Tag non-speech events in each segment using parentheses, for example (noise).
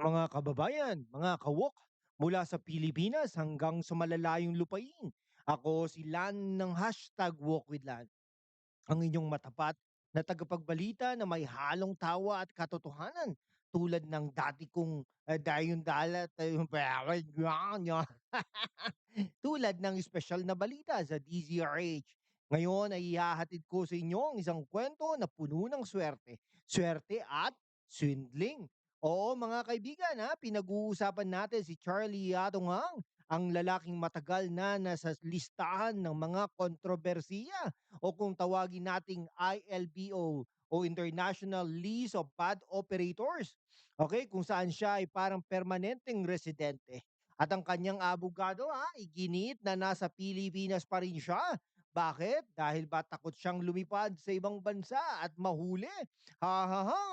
Mga kababayan, mga kawok, mula sa Pilipinas hanggang sa malalayong lupain. Ako si Lan ng hashtag Walk with Lan, ang inyong matapat na tagapagbalita na may halong tawa at katotohanan tulad ng dati kong uh, dayon dalat (laughs) tulad ng espesyal na balita sa DZRH. Ngayon ay ihahatid ko sa inyo ang isang kwento na puno ng swerte, swerte at swindling. Oo mga kaibigan ha, pinag-uusapan natin si Charlie Atongang, ang lalaking matagal na nasa listahan ng mga kontrobersiya o kung tawagin nating ILBO o International List of Bad Operators. Okay, kung saan siya ay parang permanenteng residente. At ang kanyang abogado ha, iginiit na nasa Pilipinas pa rin siya. Bakit? Dahil ba takot siyang lumipad sa ibang bansa at mahuli? Ha ha ha!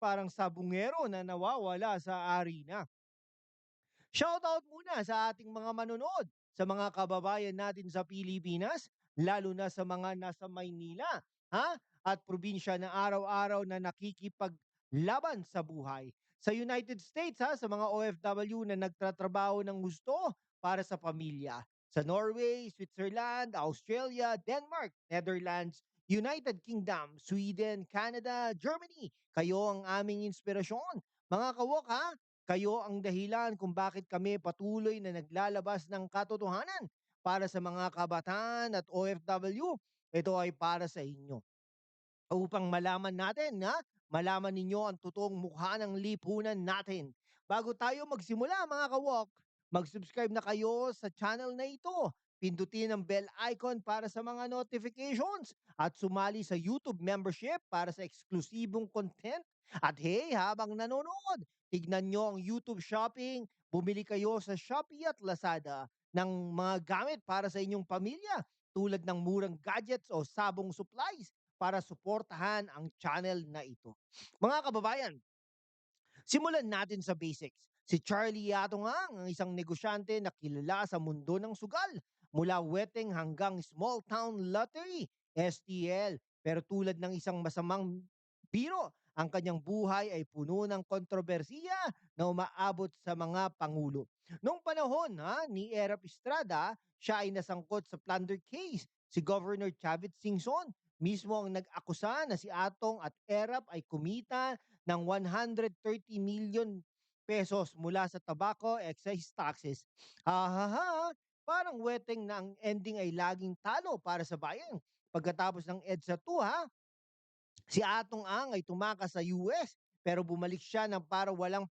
Parang sabungero na nawawala sa arena. Shoutout muna sa ating mga manonood, sa mga kababayan natin sa Pilipinas, lalo na sa mga nasa Maynila, ha? At probinsya na araw-araw na nakikipaglaban sa buhay. Sa United States, ha? Sa mga OFW na nagtatrabaho ng gusto para sa pamilya. Sa Norway, Switzerland, Australia, Denmark, Netherlands, United Kingdom, Sweden, Canada, Germany. Kayo ang aming inspirasyon. Mga kawok ha, kayo ang dahilan kung bakit kami patuloy na naglalabas ng katotohanan para sa mga kabataan at OFW. Ito ay para sa inyo. Upang malaman natin na malaman ninyo ang totoong mukha ng lipunan natin. Bago tayo magsimula mga kawok, mag-subscribe na kayo sa channel na ito. Pindutin ang bell icon para sa mga notifications at sumali sa YouTube membership para sa eksklusibong content. At hey, habang nanonood, tignan nyo ang YouTube shopping, bumili kayo sa Shopee at Lazada ng mga gamit para sa inyong pamilya tulad ng murang gadgets o sabong supplies para suportahan ang channel na ito. Mga kababayan, simulan natin sa basics. Si Charlie Yatongang, ang isang negosyante na kilala sa mundo ng sugal, mula wedding hanggang small town lottery, STL. Pero tulad ng isang masamang biro, ang kanyang buhay ay puno ng kontrobersiya na umaabot sa mga pangulo. Noong panahon ha, ni Erap Estrada, siya ay nasangkot sa plunder case. Si Governor Chavit Singson mismo ang nag-akusa na si Atong at Erap ay kumita ng 130 million pesos mula sa tobacco excise taxes. Ha ha ha, parang weteng na ang ending ay laging talo para sa bayan. Pagkatapos ng EDSA 2 ha, si Atong Ang ay tumakas sa US pero bumalik siya ng para walang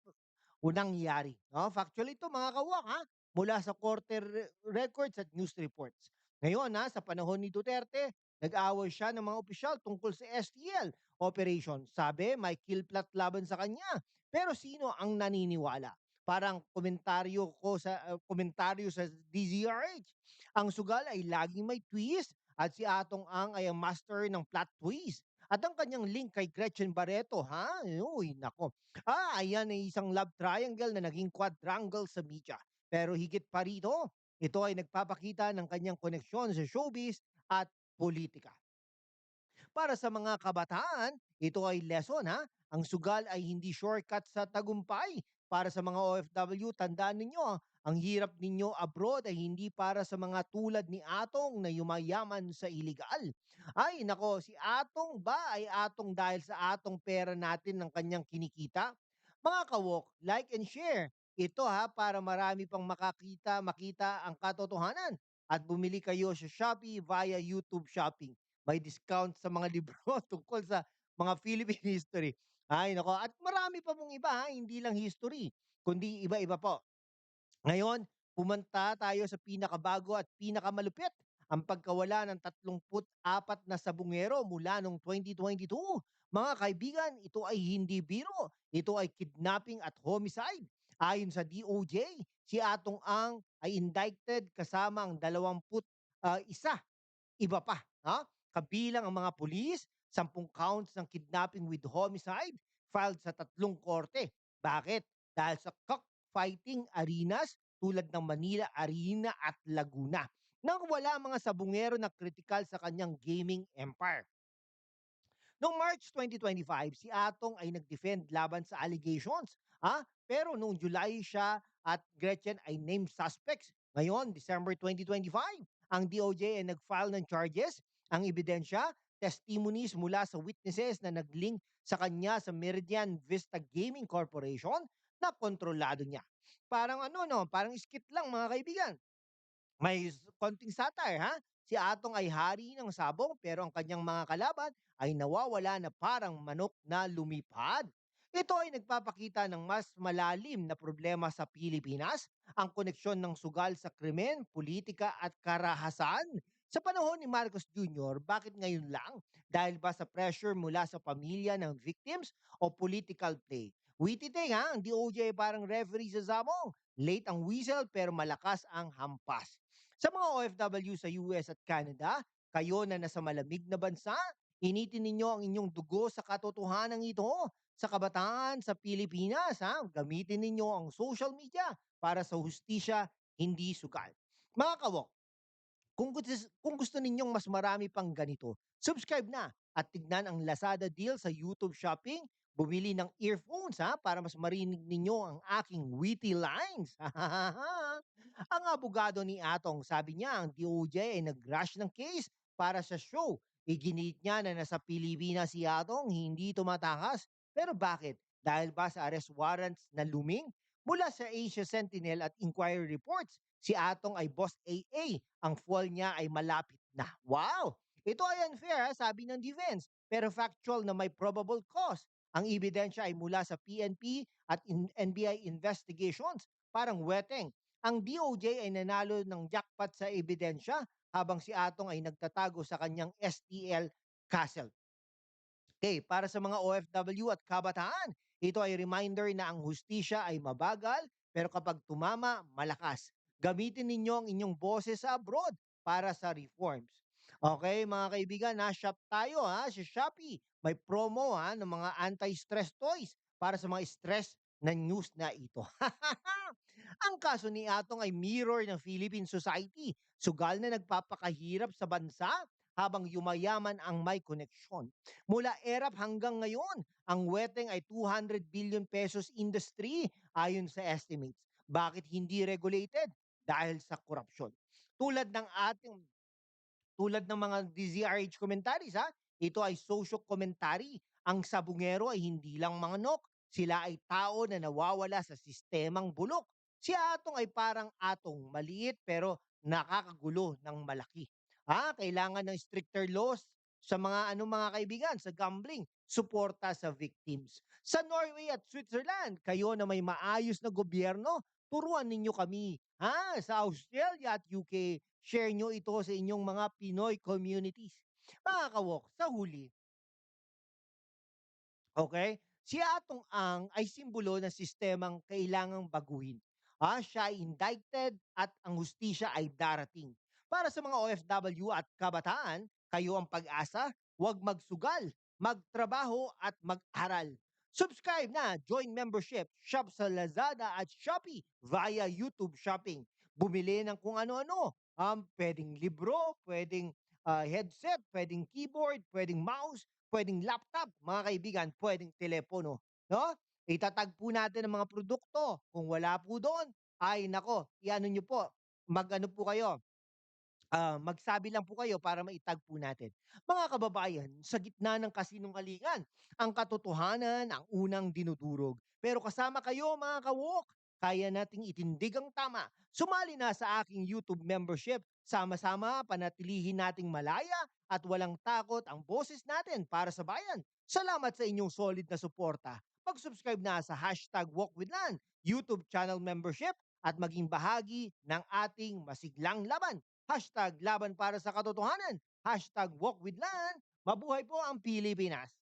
unang yari. No? Factually ito mga kawak ha, mula sa re- records at news reports. Ngayon ha, sa panahon ni Duterte, nag-away siya ng mga opisyal tungkol sa STL operation. Sabi, may kill plot laban sa kanya. Pero sino ang naniniwala? Parang komentaryo ko sa uh, komentaryo sa DZRH. Ang sugal ay laging may twist at si Atong Ang ay ang master ng plot twist. At ang kanyang link kay Gretchen Barreto, ha? Uy, nako. Ah, ayan ay isang love triangle na naging quadrangle sa media. Pero higit pa rito, ito ay nagpapakita ng kanyang koneksyon sa showbiz at politika. Para sa mga kabataan, ito ay lesson ha. Ang sugal ay hindi shortcut sa tagumpay. Para sa mga OFW, tandaan ninyo, ang hirap ninyo abroad ay hindi para sa mga tulad ni Atong na yumayaman sa iligal. Ay, nako, si Atong ba ay Atong dahil sa Atong pera natin ng kanyang kinikita? Mga kawok, like and share. Ito ha, para marami pang makakita, makita ang katotohanan at bumili kayo sa Shopee via YouTube Shopping. May discount sa mga (laughs) libro tungkol sa mga Philippine history. Ay, nako. At marami pa mong iba, ha? hindi lang history, kundi iba-iba po. Ngayon, pumunta tayo sa pinakabago at pinakamalupit ang pagkawala ng 34 na sabungero mula noong 2022. Mga kaibigan, ito ay hindi biro. Ito ay kidnapping at homicide. Ayon sa DOJ, si Atong Ang ay indicted kasama ang 21 uh, isa. Iba pa, ha? Kabilang ang mga pulis, 10 counts ng kidnapping with homicide filed sa tatlong korte. Bakit? Dahil sa cockfighting arenas tulad ng Manila Arena at Laguna nang wala mga sabungero na kritikal sa kanyang gaming empire. Noong March 2025, si Atong ay nag-defend laban sa allegations ha, Pero noong July siya at Gretchen ay named suspects. Ngayon, December 2025, ang DOJ ay nag-file ng charges. Ang ebidensya, testimonies mula sa witnesses na nag-link sa kanya sa Meridian Vista Gaming Corporation na kontrolado niya. Parang ano no, parang skit lang mga kaibigan. May konting satire ha. Si Atong ay hari ng sabong pero ang kanyang mga kalaban ay nawawala na parang manok na lumipad. Ito ay nagpapakita ng mas malalim na problema sa Pilipinas, ang koneksyon ng sugal sa krimen, politika at karahasan. Sa panahon ni Marcos Jr., bakit ngayon lang? Dahil ba sa pressure mula sa pamilya ng victims o political play? Witty thing ha, ang DOJ ay parang referee sa sabong. Late ang whistle pero malakas ang hampas. Sa mga OFW sa US at Canada, kayo na nasa malamig na bansa, initin ninyo ang inyong dugo sa katotohanan ito. Sa kabataan sa Pilipinas, ha, gamitin ninyo ang social media para sa hustisya, hindi sugal. Mga kawok, kung gusto, kung gusto ninyong mas marami pang ganito, subscribe na at tignan ang Lazada deal sa YouTube Shopping. Bumili ng earphones ha para mas marinig ninyo ang aking witty lines. (laughs) ang abogado ni Atong sabi niya ang DOJ ay nag-rush ng case para sa show. Iginit niya na nasa Pilipinas si Atong hindi tumatakas. Pero bakit? Dahil ba sa arrest warrants na luming? Mula sa Asia Sentinel at Inquiry Reports, si Atong ay Boss AA. Ang fall niya ay malapit na. Wow! Ito ay unfair, sabi ng defense, pero factual na may probable cause. Ang ebidensya ay mula sa PNP at NBI investigations. Parang weteng. Ang DOJ ay nanalo ng jackpot sa ebidensya habang si Atong ay nagtatago sa kanyang STL castle. Okay, para sa mga OFW at kabataan, ito ay reminder na ang hustisya ay mabagal pero kapag tumama, malakas. Gamitin ninyo ang inyong boses sa abroad para sa reforms. Okay, mga kaibigan, na-shop tayo ha, sa Shopee. May promo ha ng mga anti-stress toys para sa mga stress na news na ito. (laughs) ang kaso ni Atong ay mirror ng Philippine society. Sugal na nagpapakahirap sa bansa habang yumayaman ang may koneksyon. Mula ERAP hanggang ngayon, ang weteng ay 200 billion pesos industry ayon sa estimates. Bakit hindi regulated? Dahil sa korupsyon. Tulad ng ating tulad ng mga DZRH commentaries ha, ito ay social commentary. Ang sabungero ay hindi lang mga nok, sila ay tao na nawawala sa sistemang bulok. Si Atong ay parang atong maliit pero nakakagulo ng malaki. Ah, kailangan ng stricter laws sa mga ano mga kaibigan sa gambling, suporta sa victims. Sa Norway at Switzerland, kayo na may maayos na gobyerno, turuan ninyo kami. Ha, sa Australia at UK, share nyo ito sa inyong mga Pinoy communities. Mga kawok, sa huli, Okay? Si Atong Ang ay simbolo ng sistemang kailangang baguhin. Ah, siya ay indicted at ang hustisya ay darating. Para sa mga OFW at kabataan, kayo ang pag-asa, huwag magsugal, magtrabaho at mag-aral. Subscribe na, join membership, shop sa Lazada at Shopee via YouTube Shopping. Bumili ng kung ano-ano. Um, pwedeng libro, pwedeng ah, headset, pwedeng keyboard, pwedeng mouse, pwedeng laptop, mga kaibigan, pwedeng telepono, no? Itatag po natin ang mga produkto. Kung wala po doon, ay nako, iano nyo po, mag-ano po kayo, ah, magsabi lang po kayo para maitag po natin. Mga kababayan, sa gitna ng kasinungalingan, ang katotohanan ang unang dinudurog. Pero kasama kayo mga kawok, kaya nating itindig ang tama. Sumali na sa aking YouTube membership. Sama-sama, panatilihin nating malaya at walang takot ang boses natin para sa bayan. Salamat sa inyong solid na suporta. Mag-subscribe na sa hashtag WalkWithLan, YouTube channel membership at maging bahagi ng ating masiglang laban. Hashtag laban para sa katotohanan. Hashtag walk with land. Mabuhay po ang Pilipinas.